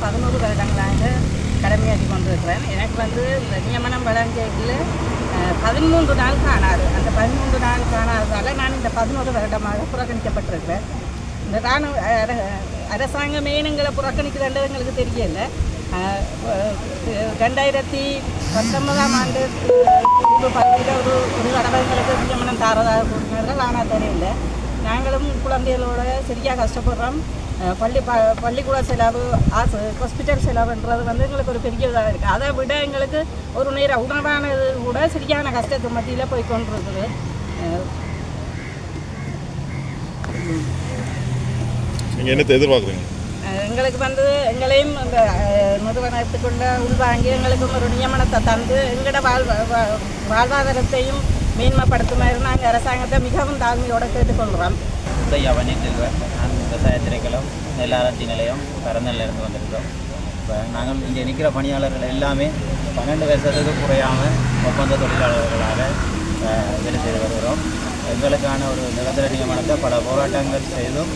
பதினோரு வருடங்களாக கடமையாற்றி கொண்டிருக்கிறேன். எனக்கு வந்து இந்த நியமனம் வழங்கியதில் பதிமூன்று நாள் காணாது அந்த பதிமூன்று நாள் காணாததால் நான் இந்த பதினோரு வருடமாக புறக்கணிக்கப்பட்டிருக்கிறேன். இந்த ராணுவ அர- அரசாங்கம் ஏனுங்களை எங்களுக்கு தெரியல. ரெண்டாயிரத்தி பத்தொன்பதாம் ஆண்டு பதினோரு ஒரு ஒரு தடவை நியமனம் தாரதாக கூறினார்கள். ஆனால் தெரியல. நாங்களும் குழந்தைகளோட சரியாக கஷ்டப்படுறோம். பள்ளி ப பள்ளிக்கூட செலவு ஆசு ஹாஸ்பிட்டல் செலவுன்றது வந்து எங்களுக்கு ஒரு பெரிய இதாக இருக்குது அதை விட எங்களுக்கு ஒரு நேர உணவானது கூட சரியான கஷ்டத்து மத்தியில் போய் கொண்டிருக்குது. நீங்கள் என்னத்தை எதிர்பார்க்குறீங்க? எங்களுக்கு வந்து எங்களையும் இந்த நிறுவனத்துக்குள்ள உள்வாங்கி எங்களுக்கும் ஒரு நியமனத்தை தந்து எங்களோட வாழ்வா வாழ்வாதாரத்தையும் மேன்மைப்படுத்துமாறு நாங்கள் அரசாங்கத்தை மிகவும் தாழ்மையோட கேட்டுக்கொள்கிறோம் உதய வன்னியத்தில் நான் விவசாய திணைக்களம் நெல்லாராய்ச்சி நிலையம் கரந்தல்ல இருந்து வந்திருக்கிறோம். இப்போ நாங்கள் இங்கே நிற்கிற பணியாளர்கள் எல்லாமே பன்னெண்டு வருஷத்துக்கு குறையாமல் ஒப்பந்த தொழிலாளர்களாக வேலை செய்து வருகிறோம். எங்களுக்கான ஒரு நிரந்தர நியமனத்தை பல போராட்டங்கள் செய்தும்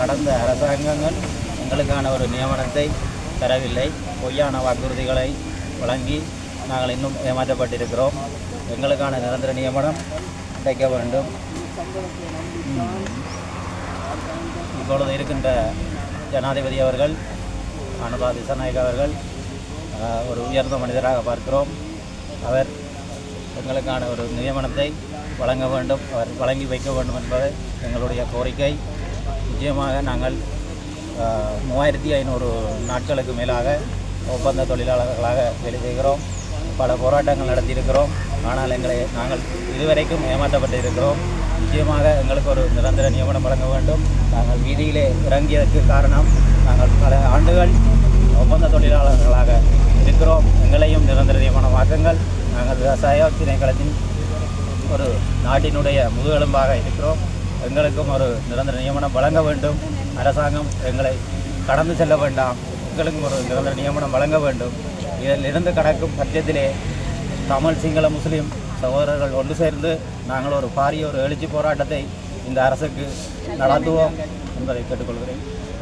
கடந்த அரசாங்கங்கள் எங்களுக்கான ஒரு நியமனத்தை தரவில்லை. பொய்யான வாக்குறுதிகளை வழங்கி நாங்கள் இன்னும் ஏமாற்றப்பட்டிருக்கிறோம். எங்களுக்கான நிரந்தர நியமனம் கிடைக்க வேண்டும். இப்பொழுது இருக்கின்ற ஜனாதிபதி அவர்கள் அனுபா திசநாயக் அவர்கள் ஒரு உயர்ந்த மனிதராக பார்க்கிறோம். அவர் எங்களுக்கான ஒரு நியமனத்தை வழங்க வேண்டும் அவர் வழங்கி வைக்க வேண்டும் என்பது எங்களுடைய கோரிக்கை. நிச்சயமாக நாங்கள் மூவாயிரத்தி ஐநூறு நாட்களுக்கு மேலாக ஒப்பந்த தொழிலாளர்களாக வேலை செய்கிறோம். பல போராட்டங்கள் நடத்தியிருக்கிறோம். ஆனால் எங்களை நாங்கள் இதுவரைக்கும் ஏமாற்றப்பட்டிருக்கிறோம். நிச்சயமாக எங்களுக்கு ஒரு நிரந்தர நியமனம் வழங்க வேண்டும். நாங்கள் வீதியிலே இறங்கியதற்கு காரணம் நாங்கள் பல ஆண்டுகள் ஒப்பந்த தொழிலாளர்களாக இருக்கிறோம். எங்களையும் நிரந்தர நியமனமாக்குங்கள். நாங்கள் விவசாய திணைக்களத்தின் ஒரு நாட்டினுடைய முதுகெலும்பாக இருக்கிறோம். எங்களுக்கும் ஒரு நிரந்தர நியமனம் வழங்க வேண்டும். அரசாங்கம் எங்களை கடந்து செல்ல வேண்டாம். எங்களுக்கும் ஒரு நிரந்தர நியமனம் வழங்க வேண்டும். இதில் இருந்து கடக்கும் பட்சத்திலே தமிழ் சிங்கள முஸ்லீம் சகோதரர்கள் ஒன்று சேர்ந்து நாங்கள் ஒரு பாரிய ஒரு எழுச்சி போராட்டத்தை இந்த அரசுக்கு நடத்துவோம் என்பதை கேட்டுக்கொள்கிறேன்.